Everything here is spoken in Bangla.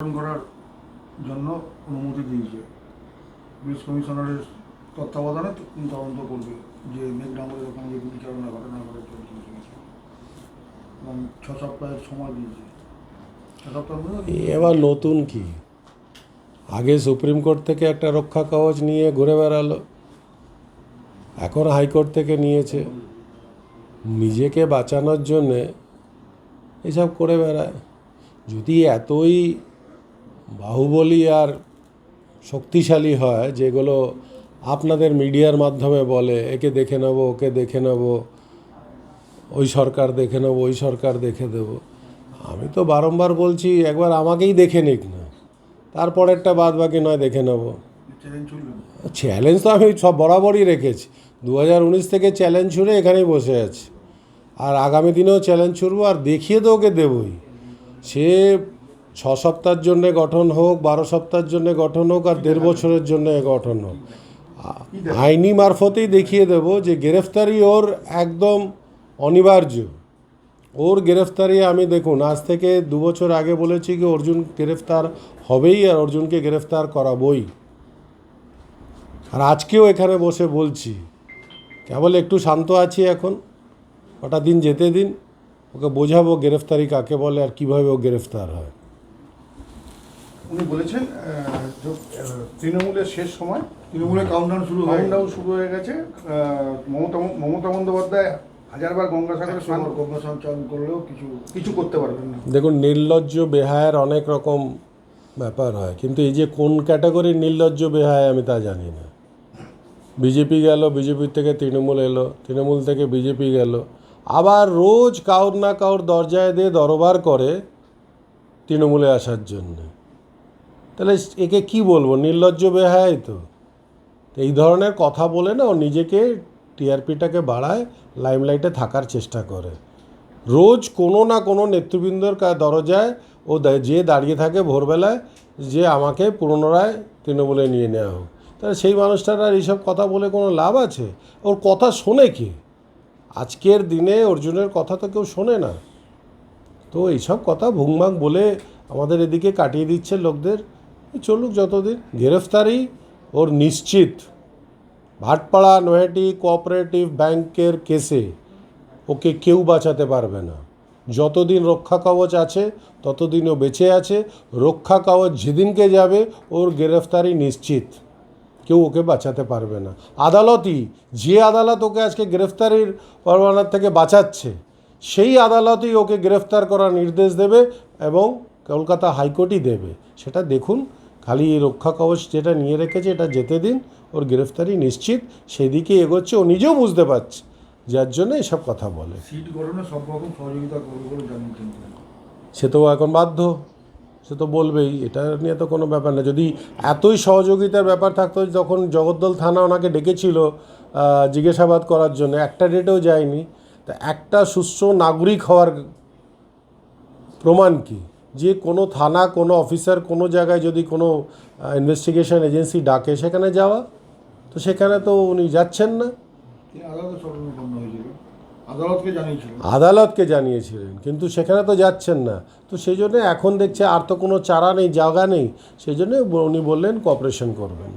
করার জন্য অনুমতি দিয়েছে। পুলিশ কমিশনারের তত্ত্বাবধানে তদন্ত করবে যে মেঘডাঙ্গলে এরকম যে বিচারণা ঘটনা ঘটে চলছে এবং ছ সপ্তাহের সময় দিয়েছে। ছ সপ্তাহের মধ্যে এ নতুন কি? আগে সুপ্রিম কোর্ট থেকে একটা রক্ষা কবচ নিয়ে ঘুরে বেড়ালো, এখন হাইকোর্ট থেকে নিয়েছে। নিজেকে বাঁচানোর জন্যে এসব করে বেড়ায়। যদি এতই বাহুবলী আর শক্তিশালী হয় যেগুলো আপনাদের মিডিয়ার মাধ্যমে বলে একে দেখে নেব ওকে দেখে নেব ওই সরকার দেখে নেব ওই সরকার দেখে দেবো। আমি তো বারংবার বলছি একবার আমাকেই দেখে নিক না তারপরেরটা বাদ বাকি নয় দেখে নেব। চ্যালেঞ্জ তো আমি সব বরাবরই রেখেছি। দু হাজার উনিশ থেকে চ্যালেঞ্জ ছুড়ে এখানেই বসে আছি। আর আগামী দিনেও চ্যালেঞ্জ ছুড়বো আর দেখিয়ে তো ওকে দেবই। সে ছ সপ্তাহের জন্য গঠন হোক, বারো সপ্তাহের জন্য গঠন হোক আর দেড় বছরের জন্য গঠন হোক। আইনি মারফতেই দেখিয়ে দেব যে গ্রেফতারি ওর একদম অনিবার্য। ওর গ্রেফতারি আমি দেখুন, আজ থেকে দু বছর আগে বলেছি কি অর্জুন গ্রেফতার হবেই আর অর্জুনকে গ্রেফতার করাবই। আর আজকেও এখানে বসে বলছি, কেবল একটু শান্ত আছি এখন, কটা দিন যেতে দিন, ওকে বোঝাবো গ্রেফতারি কাকে বলে আর কীভাবে ও গ্রেফতার হয়। উনি বলেছেন তৃণমূলের শেষ সময় তৃণমূলের কাউন্টডাউন শুরু কাউন্টডাউন শুরু হয়ে গেছে। মমতা মমতা বন্দ্যোপাধ্যায় হাজারবার গঙ্গাসাগরে স্নান গঙ্গা সঞ্চালন করলেও কিছু কিছু করতে পারবেন না। দেখুন নির্লজ্জ বেহায়ের অনেক রকম ব্যাপার হয় কিন্তু এই যে কোন ক্যাটাগরির নির্লজ্জ বেহায় আমি তা জানি না। বিজেপি গেল বিজেপির থেকে তৃণমূল এলো তৃণমূল থেকে বিজেপি গেল। আবার রোজ কাউর না কাউর দরজায় দিয়ে দরবার করে তৃণমূলে আসার জন্য। তাহলে একে কি বলব? নির্লজ্জ বেহায় তো। এই ধরনের কথা বলে না, ও নিজেকে টিআরপিটাকে বাড়ায়, লাইমলাইটে থাকার চেষ্টা করে। রোজ কোনো না কোনো নেতৃবৃন্দর দরজায় ও যে দাঁড়িয়ে থাকে ভোরবেলায়, যে আমাকে পুনরায় তৃণমূলে নিয়ে নেওয়া হোক। তাহলে সেই মানুষটার আর এইসব কথা বলে কোনো লাভ আছে? ওর কথা শোনে কে? আজকের দিনে অর্জুনের কথা তো কেউ শোনে না। তো এইসব কথা ভুংভাং বলে আমাদের এদিকে কাটিয়ে দিচ্ছে লোকদের। চলুক যতদিন, গ্রেফতারি ওর নিশ্চিত। ভাটপাড়া নয়াটি কোঅপারেটিভ ব্যাংকের কেসে ওকে কেউ বাঁচাতে পারবে না। যতদিন রক্ষা কবচ আছে ততদিন ও বেঁচে আছে। রক্ষা কবচ যেদিনকে যাবে, ওর গ্রেফতারি নিশ্চিত। কেউ ওকে বাঁচাতে পারবে না। আদালতই, যে আদালত ওকে আজকে গ্রেফতারির পরোয়ানার থেকে বাঁচাচ্ছে, সেই আদালতই ওকে গ্রেফতার করার নির্দেশ দেবে এবং কলকাতা হাইকোর্টই দেবে। সেটা দেখুন খালি রক্ষা কবচ যেটা নিয়ে রেখেছে এটা যেতে দিন ওর গ্রেফতারি নিশ্চিত সেদিকে এগোচ্ছে ও নিজেও বুঝতে পারছে যার জন্য এসব কথা বলে। সে তো এখন বাধ্য সে তো বলবেই এটা নিয়ে তো কোনো ব্যাপার না। যদি এতই সহযোগিতার ব্যাপার থাকতো যখন জগদ্দল থানা ওনাকে ডেকেছিল জিজ্ঞাসাবাদ করার জন্য একটা ডেটেও যায়নি তা একটা সুস্থ নাগরিক হওয়ার প্রমাণ কি? যে কোনো থানা কোনো অফিসার কোনো জায়গায় যদি কোনো ইনভেস্টিগেশন এজেন্সি ডাকে সেখানে যাওয়া? তো সেখানে তো উনি যাচ্ছেন না। আদালতকে জানিয়েছিলেন। কিন্তু সেখানে তো যাচ্ছেন না। তো সেই জন্য এখন দেখছে আর তো কোনো চারা নেই জায়গা নেই। সেই জন্য উনি বললেন কপারেশন করবেন।